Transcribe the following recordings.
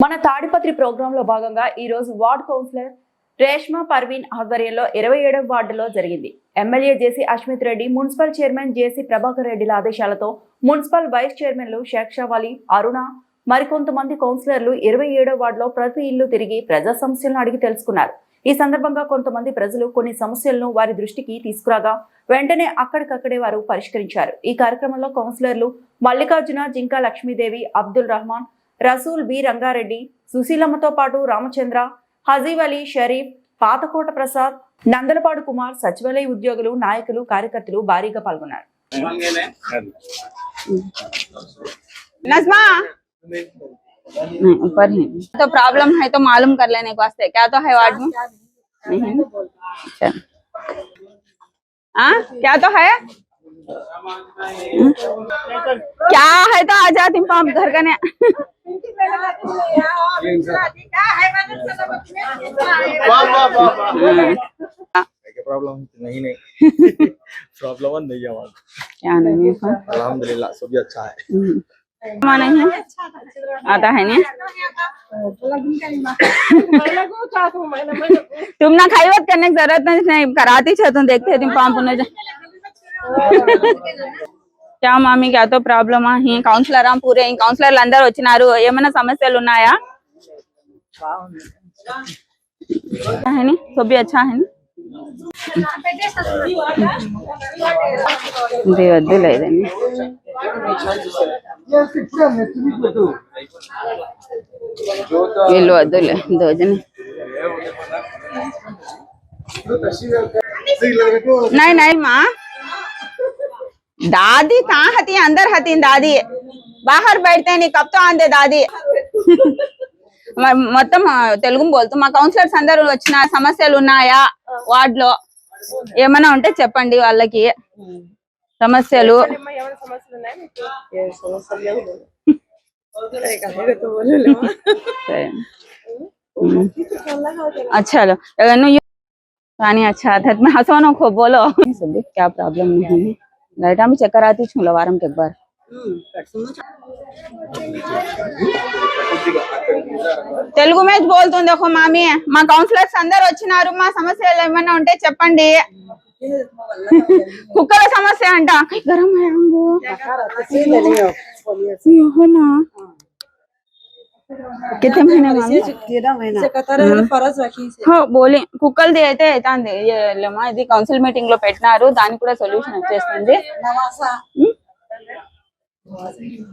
మన తాడిపత్రి ప్రోగ్రామ్లో భాగంగా ఈ రోజు వార్డ్ కౌన్సిలర్ రేష్మా పర్వీన్ ఆధ్వర్యంలో ఇరవై ఏడవ వార్డులో జరిగింది. MLA JC Ashmit Reddy municipal chairman JC Prabhakar రెడ్డిల ఆదేశాలతో మున్సిపల్ వైస్ చైర్మన్లు షేక్షావాలి అరుణ మరికొంతమంది కౌన్సిలర్లు ఇరవై ఏడవ వార్డులో ప్రతి ఇల్లు తిరిగి ప్రజా సమస్యలను అడిగి తెలుసుకున్నారు. ఈ సందర్భంగా కొంతమంది ప్రజలు కొన్ని సమస్యలను వారి దృష్టికి తీసుకురాగా వెంటనే అక్కడికక్కడే వారు పరిష్కరించారు. ఈ కార్యక్రమంలో కౌన్సిలర్లు మల్లికార్జున జింకా లక్ష్మీదేవి అబ్దుల్ రహమాన్ రసూల్ బి రంగారెడ్డి సుశీలమ్మతో పాటు రామచంద్ర హజీవ్ అలీ షరీఫ్ పాతకోట ప్రసాద్ నందలపాడు కుమార్ సచివాలయ ఉద్యోగులు నాయకులు కార్యకర్తలు భారీగా పాల్గొన్నారు नजमा नहीं, ऊपर ही तो प्रॉब्लम है तो मालूम कर लेने के वास्ते क्या तो है वार्ड में नहीं है? अच्छा हाँ क्या तो है हम्म? क्या है तो आ जाती पाप घर का ने प्रॉब्लम नहीं नहीं। प्रॉब्लम नहीं है क्या नहीं है? अल्हम्दुलिल्लाह सभी अच्छा है। हम्म। है? आता है नहीं? तुम ना खाई बात करने की ज़रूरत नहीं कराती छो तुम देखते तुम पाप पुण्य क्या మామీ क्या तो ప్రాబ్లమ్ ఈ కౌన్సిలర్ పూరే ఈ కౌన్సిలర్లు అందరు వచ్చినారు ఏమైనా సమస్యలు ఉన్నాయా है नी तो भी अच्छा है नी ఇది వద్దులేదండి వీళ్ళు వద్దులే దోజని नहीं नहीं माँ दादी कहाँ हती अंदर हती दादी बाहर बैठते नहीं कब तो आंदे दादी మ- మొత్తం ఆ, తెలుగు బోల్తూ మా కౌన్సిలర్స్ అందరూ వచ్చిన సమస్యలు ఉన్నాయా వార్డ్ లో ఏమైనా ఉంటే చెప్పండి వాళ్ళకి సమస్యలు సరే. हम्म। अच्छा लो अगर नो ये पानी अच्छा था मैं हंसवानो को बोलो सभी क्या प्रॉब्लम नहीं है लाइट में चक्कर आती छू वारम के एक बार తెలుగు మ్యాచ్ బోల్తుంది ఒక మామి మా కౌన్సిలర్స్ అందరు వచ్చినారు మా సమస్యలు ఏమైనా ఉంటే చెప్పండి కుక్కల సమస్య అంట గరం है हमको। ये हो ना कितने महीने मामी హో, బోలి కుక్కలది అయితే అవుతుంది లేమా ఇది కౌన్సిల్ మీటింగ్ లో పెట్టినారు దానికి కూడా సొల్యూషన్ వచ్చేస్తుంది हम्म?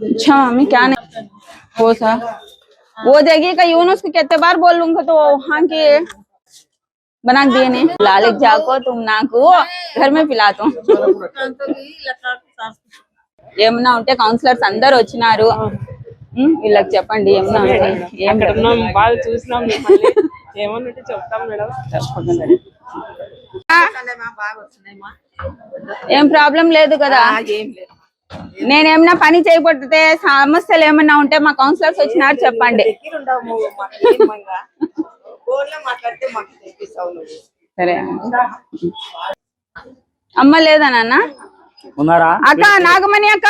अच्छा मम्मी क्या नहीं हो सा वो जगह का यूनुस को कितने बार बोल लूंगा तो वहाँ की बना के दिए नहीं लालिक जाको तुम ना को घर में पिला तुम ఏమన్నా ఉంటే కౌన్సిలర్స్ అందరు వచ్చినారు ఉమ్, వీళ్ళకి చెప్పండి ఏమన్నా ఉంటే ఏం అక్కడ ఉన్నాం బాగా చూసినాం ఏమన్నట్టు చెప్తాం మేడం. తప్పకుండా. ఏం ప్రాబ్లం లేదు కదా? నేనేమన్నా పని చేయబడితే సమస్యలు ఏమన్నా ఉంటే మా కౌన్సిలర్స్ వచ్చినారు చెప్పండి. సరే. అమ్మ లేదా నాన్న? ఉన్నారా? అక్క నాగమణి అక్క?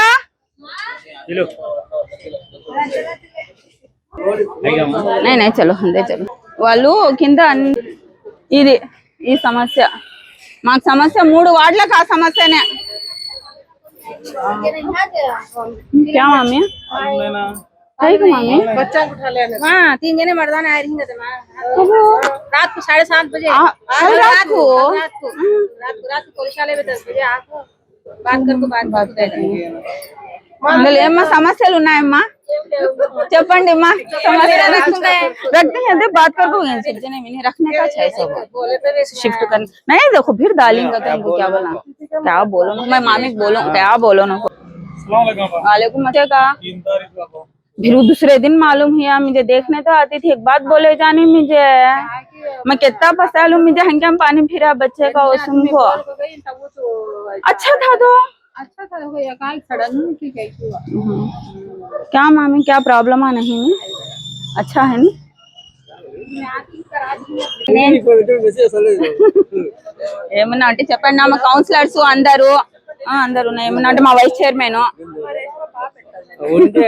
नहीं नहीं चलो అందే చలో వాళ్ళు కింద అన్ని- ఇది ఈ సమస్య మాకు సమస్య మూడు వార్డులకు ఆ సమస్యనే क्या मामी कहीं को मामी हाँ तीन जने मर्दाना आ रही है रात को साढ़े सात बजे आ- हाँ, अरे रात को? रात को रात को रात को पुलिस वाले भी दस बजे आको बात करके बात बात करेंगे అందులో ఏమ్మా సమస్యలు ఉన్నాయమ్మా చెప్పండి అమ్మా సమస్యలు रखते हैं दे बात कर दूंगे सज्जने में नहीं रखने का छह सौ बोले तो वैसे शिफ्ट करने नहीं देखो फिर डालेंगे तो इनको क्या बोलना क्या बोलो ना मैं मामी को बोलूं क्या बोलो ना वालेकुम का फिर वो दूसरे दिन मालूम हुआ मुझे देखने तो आती थी एक बात बोले जानी मुझे मैं कितना फंसा लूं मुझे हंगाम पानी फिरा बच्चे का उसम को हो गई तब वो तो अच्छा था तो अच्छा था भैया कहाँ सडन की कैसी हुआ क्या मामी क्या प्रॉब्लम आ नहीं में अच्छा है नी ఏమన్నా అంటే చెప్పండి మా కౌన్సిలర్స్ అందరూ అందరు ఏమన్నా అంటే మా వైస్ చైర్మన్ ఉంటే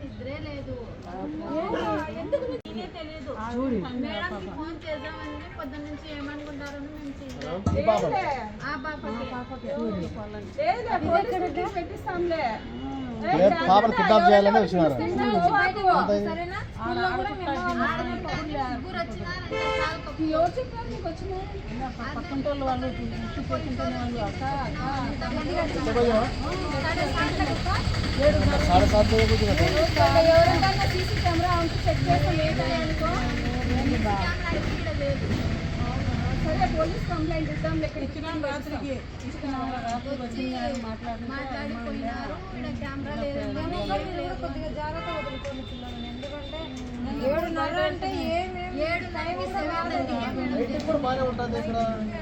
నిద్రే లేదు తెలియదు మేడం ఫోన్ చేద్దామని పొద్దున్న నుంచి ఏమనుకుంటారని మేము చేయలేదు. ఆ. పాపకి పెట్టిస్తాంలే పాపను కిడ్నాప్ చేయాలని వచ్చినారు సాడే కెమెరా చెక్ అనుకో సరే పోలీస్ కంప్లైంట్ ఇద్దాం మాట్లాడిపోయినారు కెమెరా లేదు. కొద్దిగా జాగ్రత్త వదులుకోండి పిల్లల్ని. ఎందుకంటే ఏడున్నర అంటే ఏడు ఉంటుంది ఇక్కడ.